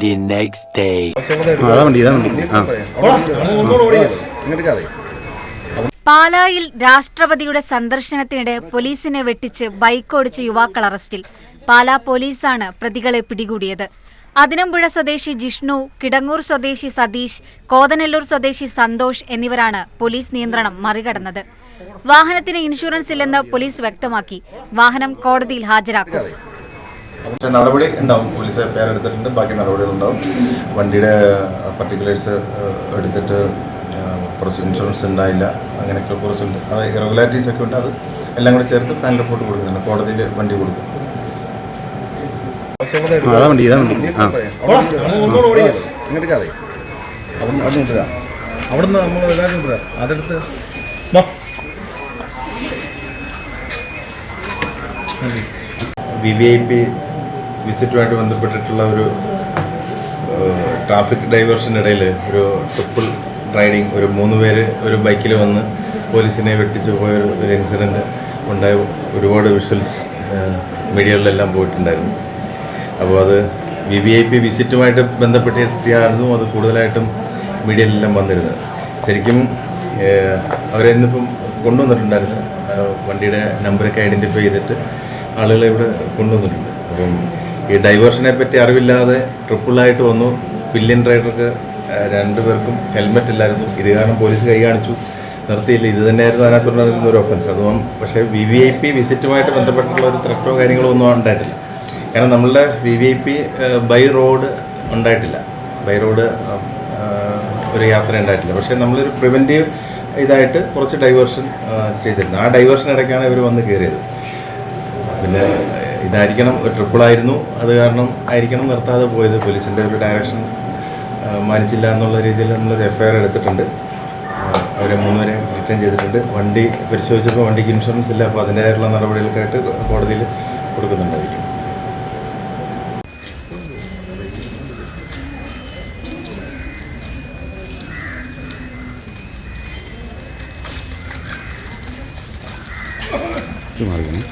the next day. അതാ വണ്ടി ഇതാ വണ്ടി. ആ. പാലായിൽ രാഷ്ട്രപതിയുടെ സന്ദർശനത്തിനിടെ പോലീസിനെ വെട്ടിച്ച് ബൈക്ക് ഓടിച്ച യുവാക്കൾ അറസ്റ്റിൽ. പാലാ പോലീസാണ് പ്രതികളെ പിടികൂടിയത്. അതിനമ്പുഴ സ്വദേശി ജിഷ്ണു കിടങ്ങൂർ സ്വദേശി സതീഷ് കോതനെല്ലൂർ സ്വദേശി സന്തോഷ് എന്നിവരാണ് പോലീസ് നിയന്ത്രണം മറികടന്നത്. വാഹനത്തിന് ഇൻഷുറൻസ് ഇല്ലെന്ന് പോലീസ് വ്യക്തമാക്കി. വാഹനം കോടതിയിൽ ഹാജരാക്കും. പക്ഷേ നടപടി ഉണ്ടാവും. പോലീസ് എഫ്ഐആർ എടുത്തിട്ടുണ്ട്. ബാക്കി നടപടികൾ ഉണ്ടാവും. വണ്ടിയുടെ പർട്ടിക്കുലേഴ്സ് എടുത്തിട്ട് കുറച്ച് ഇൻഷുറൻസ് ഉണ്ടായില്ല. അങ്ങനെയൊക്കെ കുറച്ചുണ്ട് അത് ഇറഗുലാരിറ്റീസ് ഒക്കെ ഉണ്ട്. അത് എല്ലാം കൂടെ ചേർത്ത് പാനൽ റിപ്പോർട്ട് കൊടുക്കുന്നുണ്ട്. കോടതിയിൽ വണ്ടി കൊടുക്കും. അവിടുന്ന് നമ്മൾ എല്ലാവരും അതെടുത്ത്. വി. വി ഐ പി വിസിറ്റുമായിട്ട് ബന്ധപ്പെട്ടിട്ടുള്ള ഒരു ട്രാഫിക് ഡൈവേർഷന്റെ ഇടയിൽ ഒരു ട്രിപ്പിൾ റൈഡിങ് ഒരു മൂന്ന് പേര് ഒരു ബൈക്കിൽ വന്ന് പോലീസിനെ വെട്ടിച്ചു പോയ ഒരു- ഇൻസിഡന്റ് ഉണ്ടായ ഒരുപാട് വിഷ്വൽസ് മീഡിയകളിലെല്ലാം പോയിട്ടുണ്ടായിരുന്നു. അപ്പോൾ അത് വി വി ഐ പി വിസിറ്റുമായിട്ട് ബന്ധപ്പെട്ടിട്ടായിരുന്നു അത് കൂടുതലായിട്ടും മീഡിയയിലെല്ലാം വന്നിരുന്നത്. ശരിക്കും അവരെ ഇന്നിപ്പം കൊണ്ടുവന്നിട്ടുണ്ടായിരുന്നു. വണ്ടിയുടെ നമ്പറൊക്കെ ഐഡന്റിഫൈ ചെയ്തിട്ട് ആളുകളെ ഇവിടെ കൊണ്ടുവന്നിട്ടുണ്ട്. അപ്പം ഈ ഡൈവേർഷനെ പറ്റി അറിവില്ലാതെ ട്രിപ്പിളായിട്ട് വന്നു. പില്യൻ റൈഡർക്ക് രണ്ടുപേർക്കും ഹെൽമെറ്റ് ഇല്ലായിരുന്നു. ഇത് കാരണം പോലീസ് കൈ കാണിച്ചു. നിർത്തിയില്ല. ഇത് തന്നെയായിരുന്നു അതിനകത്തുണ്ടായിരുന്ന ഒരു ഒഫൻസ് അതും പക്ഷേ വി വി ഐ പി വിസിറ്റുമായിട്ട് ബന്ധപ്പെട്ടുള്ള ഒരു ത്രട്ടോ കാര്യങ്ങളോ ഒന്നും ഉണ്ടായിട്ടില്ല. കാരണം നമ്മളുടെ V V I P by road ഉണ്ടായിട്ടില്ല. ബൈ റോഡ് ഒരു യാത്ര ഉണ്ടായിട്ടില്ല. പക്ഷേ നമ്മളൊരു പ്രിവെന്റീവ് ഇതായിട്ട് കുറച്ച് ഡൈവേർഷൻ ചെയ്തിരുന്നു. ആ ഡൈവേർഷൻ ഇടയ്ക്കാണ് ഇവർ വന്ന് കയറിയത് പിന്നെ ഇതായിരിക്കണം ട്രിപ്പിളായിരുന്നു അത് കാരണം ആയിരിക്കണം നിർത്താതെ പോയത്. പോലീസിന്റെ ഒരു ഡയറക്ഷൻ മാനിച്ചില്ല എന്നുള്ള രീതിയിൽ നമ്മളൊരു എഫ്ഐആർ എടുത്തിട്ടുണ്ട്. അവരെ മൂന്നുപേരെ റിട്ടേൺ ചെയ്തിട്ടുണ്ട്. വണ്ടി പരിശോധിച്ചപ്പോൾ വണ്ടിക്ക് ഇൻഷുറൻസ് ഇല്ല. അപ്പോൾ അതിന്റെതായിട്ടുള്ള നടപടികൾക്കായിട്ട് കോടതിയിൽ കൊടുക്കുന്നുണ്ടായിരിക്കും. മാറിക്കണം.